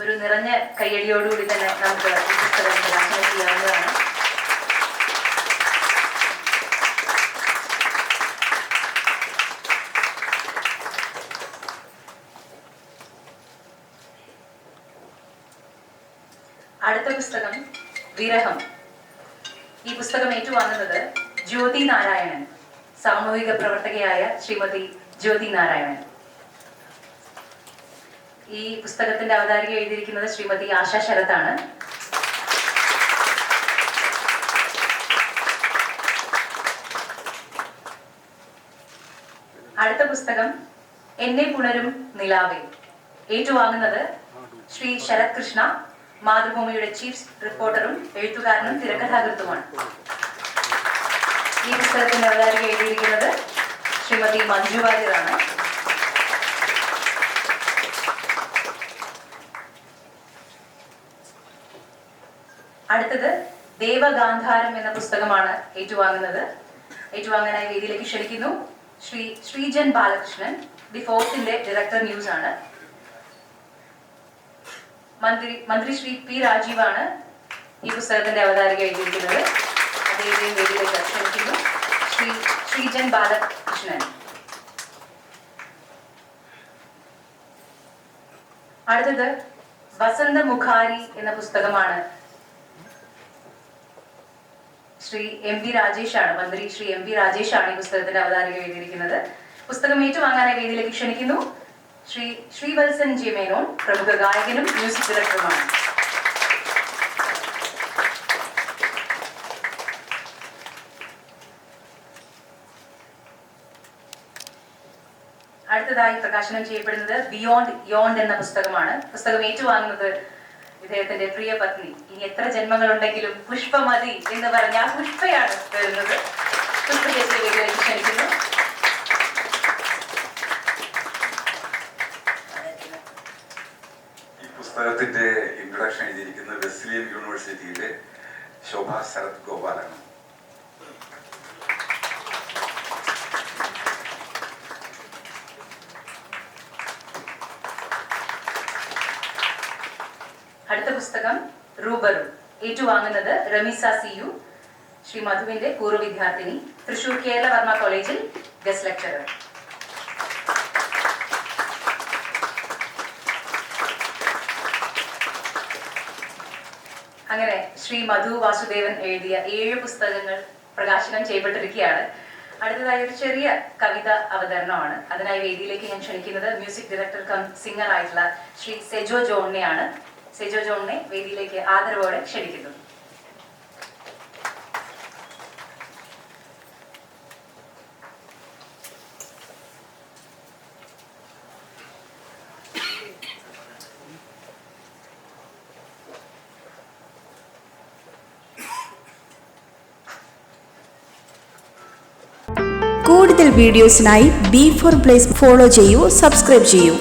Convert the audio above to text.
ഒരു നിറഞ്ഞ കയ്യടിയോടുകൂടി തന്നെ നമുക്ക് ഈ പുസ്തകം പ്രകാശനം ചെയ്യാവുന്നതാണ് അടുത്ത പുസ്തകം വിരഹം. ഈ പുസ്തകം ഏറ്റുവാങ്ങുന്നത് ജ്യോതി നാരായണൻ സാമൂഹിക പ്രവർത്തകയായ ശ്രീമതി ജ്യോതി നാരായണൻ. ഈ പുസ്തകത്തിന്റെ അവതാരിക എഴുതിയിരിക്കുന്നത് ശ്രീമതി ആശ ശരത്താണ്. അടുത്ത പുസ്തകം എന്നെ പുണരും നിലാവേ ഏറ്റുവാങ്ങുന്നത് ശ്രീ ശരത് കൃഷ്ണ മാതൃഭൂമിയുടെ ചീഫ് റിപ്പോർട്ടറും എഴുത്തുകാരനും തിരക്കഥാകൃത്തുമാണ്. ഈ പുസ്തകത്തിന്റെ അവതാരിക എഴുതിയിരിക്കുന്നത് ശ്രീമതി മഞ്ജു വാര്യറാണ് അടുത്തത് ദേവഗാന്ധാരം എന്ന പുസ്തകമാണ് ഏറ്റുവാങ്ങുന്നത്. ഏറ്റുവാങ്ങാനായി വേദിയിലേക്ക് ക്ഷണിക്കുന്നു ശ്രീ ശ്രീജൻ ബാലകൃഷ്ണൻ ദി ഫോർത്തിന്റെ ഡയറക്ടർ ന്യൂസ് ആണ്. മന്ത്രി മന്ത്രി ശ്രീ പി രാജീവാണ് ഈ പുസ്തകത്തിന്റെ അവതാരിക എഴുതിയിരിക്കുന്നത് അദ്ദേഹം വേദിയിലേക്ക് ക്ഷണിക്കുന്നു ശ്രീ ശ്രീജൻ ബാലകൃഷ്ണൻ. അടുത്തത് വസന്ത മുഖാരി എന്ന പുസ്തകമാണ് ശ്രീ എം വി രാജേഷ് ആണ് മന്ത്രി ശ്രീ എം വി രാജേഷ് ആണ് ഈ പുസ്തകത്തിന്റെ അവതാരിക എഴുതിയിരിക്കുന്നത്. പുസ്തകം ഏറ്റുവാങ്ങാനായി വേദിയിലേക്ക് ക്ഷണിക്കുന്നു ശ്രീ ശ്രീവത്സൻ ജെ മേനോൻ പ്രമുഖ ഗായകനും മ്യൂസിക് ഡയറക്ടറുമാണ്. അടുത്തതായി പ്രകാശനം ചെയ്യപ്പെടുന്നത് ബിയോണ്ട് യോണ്ട് എന്ന പുസ്തകമാണ്. പുസ്തകം ഏറ്റുവാങ്ങുന്നത് ഇദ്ദേഹത്തിന്റെ പ്രിയ പത്നി. ഇനി എത്ര ജന്മങ്ങളുണ്ടെങ്കിലും പുഷ്പമതി എന്ന് പറഞ്ഞ ആ പുഷ്പയാണ് വരുന്നത്. പുഷ്പചേച്ചിയിലേക്ക് ക്ഷണിക്കുന്നു. പുസ്തകത്തിന്റെ ഇൻട്രൊഡക്ഷൻ എഴുതിയിരിക്കുന്നത് വെസ്ലിയൻ യൂണിവേഴ്സിറ്റിയിലെ ശോഭ ശരത് ഗോപാലാണ്. അടുത്ത പുസ്തകം റൂബറു. ഏറ്റുവാങ്ങുന്നത് റമീസ സി യു ശ്രീ മധുവിന്റെ പൂർവ വിദ്യാർത്ഥിനി തൃശൂർ കേരള വർമ്മ കോളേജിൽ ഗസ്റ്റ് ലെക്ചറർ അങ്ങനെ ശ്രീ മധു വാസുദേവൻ എഴുതിയ ഏഴ് പുസ്തകങ്ങൾ പ്രകാശനം ചെയ്യപ്പെട്ടിരിക്കുകയാണ്. അടുത്തതായി ഒരു ചെറിയ കവിത അവതരണമാണ്. അതിനായി വേദിയിലേക്ക് ഞാൻ ക്ഷണിക്കുന്നത് മ്യൂസിക് ഡയറക്ടർ കം സിംഗർ ആയിട്ടുള്ള ശ്രീ സെജോ ജോണിനെയാണ്. സെജോ ജോണിനെ വേദിയിലേക്ക് ആദരവോടെ ക്ഷണിക്കുന്നു കൂടുതൽ വീഡിയോസിനായി ബി ഫോർ പ്ലേസ് ഫോളോ ചെയ്യൂ സബ്സ്ക്രൈബ് ചെയ്യൂ